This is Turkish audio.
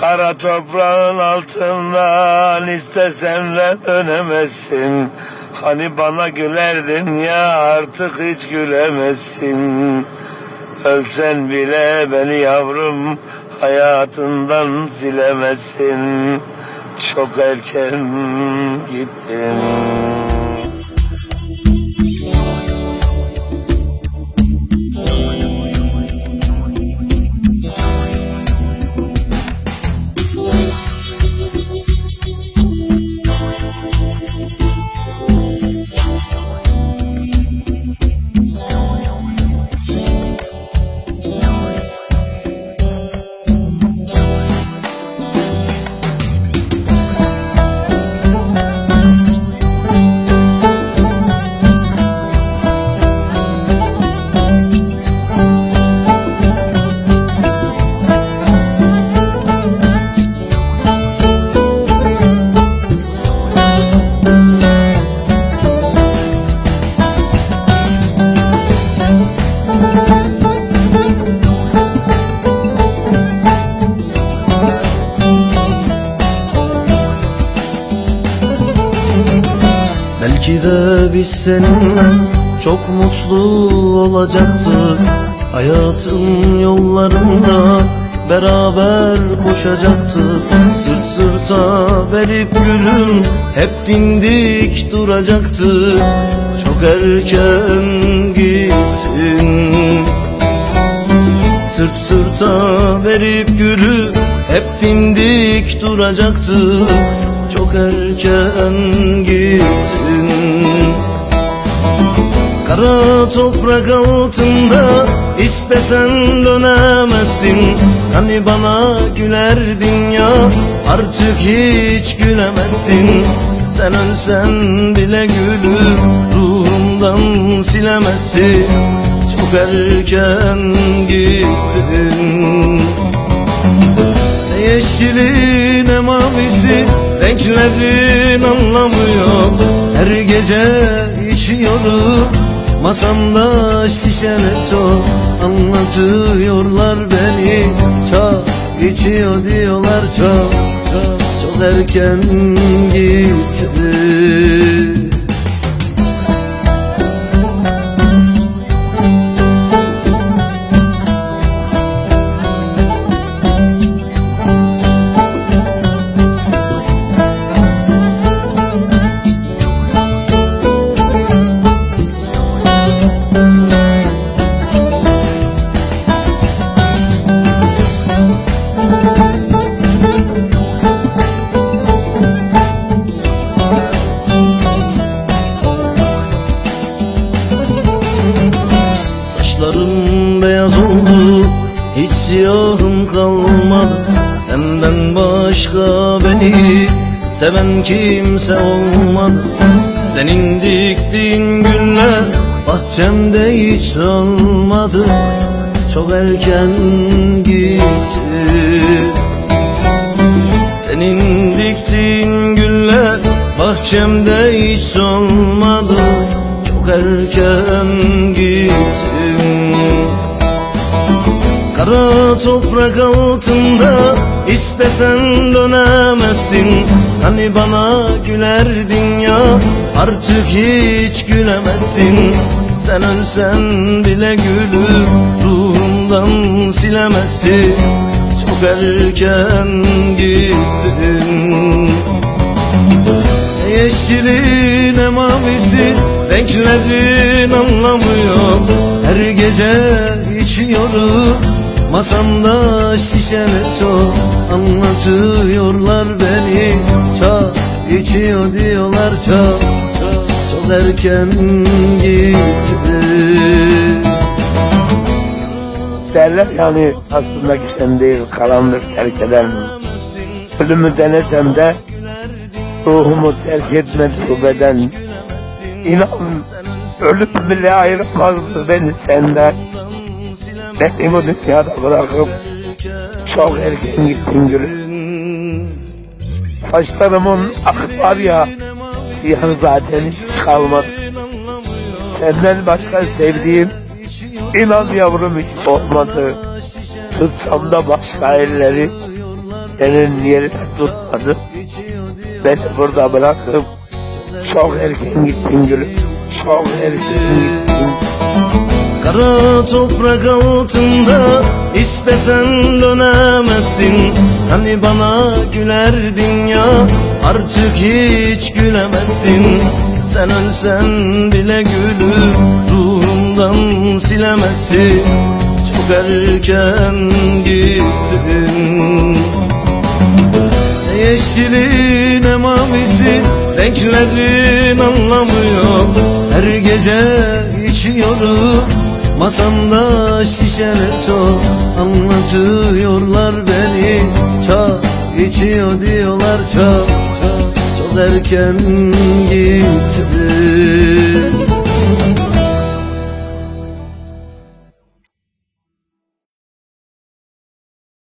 Kara toprağın altından istesen de dönemezsin. Hani bana gülerdin ya artık hiç gülemezsin. Ölsen bile beni yavrum hayatından silemezsin. Çok erken gittin. Belki de biz seninle çok mutlu olacaktık. Hayatın yollarında beraber koşacaktık. Sırt sırta verip gülüm hep dimdik duracaktık. Çok erken gittin. Sırt sırta verip gülü hep dimdik duracaktı erken gittin. Kara toprak altında istesen dönemezsin. Hani bana gülerdin ya artık hiç gülemezsin. Sen ölsen bile gülü ruhumdan silemezsin. Çok erken gittin. Ne yeşili ne mavisi Renklerin anlamıyor Her gece içiyorum. Masamda şişene çok Anlatıyorlar beni. Çok içiyor diyorlar çok Çok çok erken gitti Saçlarım beyaz oldu Hiç siyahım kalmadı. Senden başka beni Seven kimse olmadı. Senin diktiğin güller Bahçemde hiç solmadı Çok erken gitti. Senin diktiğin güller bahçemde hiç solmadı Çok erken gittin Kara toprak altında istesen dönemezsin. Hani bana gülerdin ya artık hiç gülemezsin. Sen ölsen bile gülü ruhumdan silemezsin. Çok erken gittin. Ne yeşili ne mavisi Renklerin anlamıyor Her gece içiyorum Masamda şişene çok Anlatıyorlar beni Çok içiyor diyorlar çok Çok çok erken gitti Derler yani aslında giden değil kalandır terk eden. Ölümü denesem de ruhumu terk etmedi bu beden. İnan ölüm bile ayırmazdı beni senden. Bu dünyada bırakıp çok erken gittin gülüm. Saçlarımın akı var ya siyah zaten hiç kalmadı. Senden başka sevdiğim inan yavrum hiç olmadı. Tutsam da başka elleri senin yerine tutmadı. Beni burada bırakıp çok erken gittin gülüm. Çok erken gittin. Kara toprak altında istesen dönemezsin. Hani bana gülerdin ya artık hiç gülemezsin. Sen ölsen bile gülü ruhumdan silemezsin. Çok erken gittin. Ne yeşili ne mavisi Renklerin anlamıyor Her gece içiyorum Masamda şişeler çok Anlatıyorlar beni. Çok içiyor diyorlar çok çok Çok erken gittin